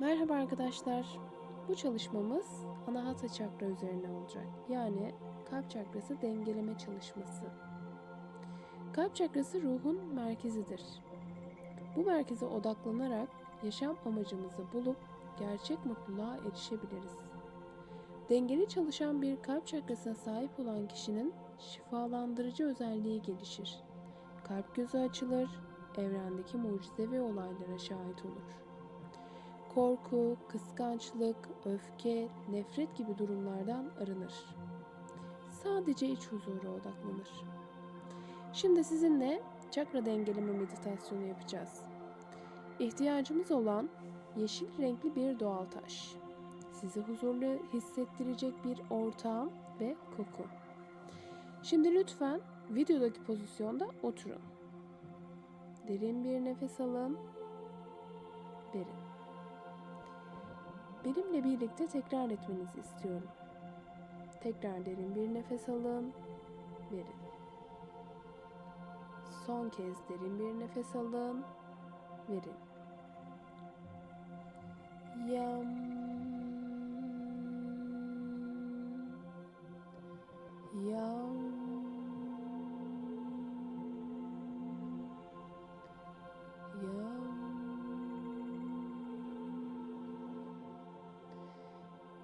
Merhaba arkadaşlar. Bu çalışmamız anahata çakra üzerine olacak. Yani kalp çakrası dengeleme çalışması. Kalp çakrası ruhun merkezidir. Bu merkeze odaklanarak yaşam amacımızı bulup gerçek mutluluğa erişebiliriz. Dengeli çalışan bir kalp çakrasına sahip olan kişinin şifalandırıcı özelliği gelişir. Kalp gözü açılır, evrendeki mucizevi olaylara şahit olur korku, kıskançlık, öfke, nefret gibi durumlardan arınır. Sadece iç huzura odaklanır. Şimdi sizinle çakra dengeleme meditasyonu yapacağız. İhtiyacımız olan yeşil renkli bir doğal taş. Sizi huzurlu hissettirecek bir ortam ve koku. Şimdi lütfen videodaki pozisyonda oturun. Derin bir nefes alın. Verin. Benimle birlikte tekrar etmenizi istiyorum. Tekrar derin bir nefes alın, verin. Son kez derin bir nefes alın, verin. Yam Yam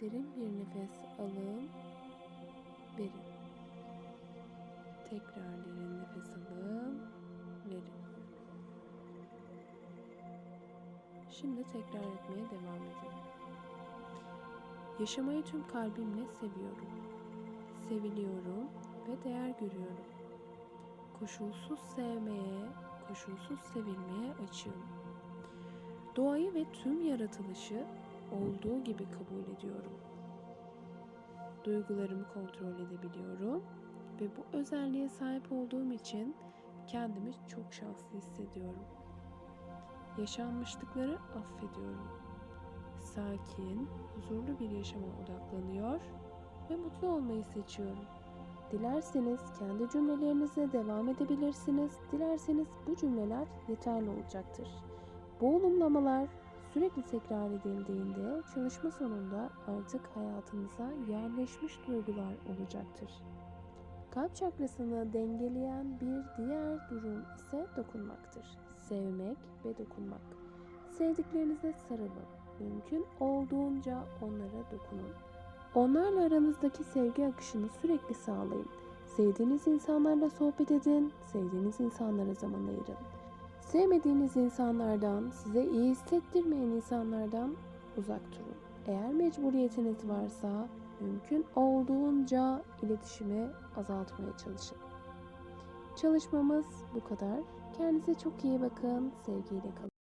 Derin bir nefes alın, verin. Tekrar derin nefes alın, verin. Şimdi tekrar etmeye devam edin. Yaşamayı tüm kalbimle seviyorum. Seviliyorum ve değer görüyorum. Koşulsuz sevmeye, koşulsuz sevilmeye açığım. Doğayı ve tüm yaratılışı olduğu gibi kabul ediyorum. Duygularımı kontrol edebiliyorum ve bu özelliğe sahip olduğum için kendimi çok şanslı hissediyorum. Yaşanmışlıkları affediyorum. Sakin, huzurlu bir yaşama odaklanıyor ve mutlu olmayı seçiyorum. Dilerseniz kendi cümlelerinizle devam edebilirsiniz. Dilerseniz bu cümleler yeterli olacaktır. Bu olumlamalar sürekli tekrar edildiğinde çalışma sonunda artık hayatınıza yerleşmiş duygular olacaktır. Kalp çakrasını dengeleyen bir diğer durum ise dokunmaktır. Sevmek ve dokunmak. Sevdiklerinize sarılın. Mümkün olduğunca onlara dokunun. Onlarla aranızdaki sevgi akışını sürekli sağlayın. Sevdiğiniz insanlarla sohbet edin, sevdiğiniz insanlara zaman ayırın. Sevmediğiniz insanlardan, size iyi hissettirmeyen insanlardan uzak durun. Eğer mecburiyetiniz varsa mümkün olduğunca iletişimi azaltmaya çalışın. Çalışmamız bu kadar. Kendinize çok iyi bakın. Sevgiyle kalın.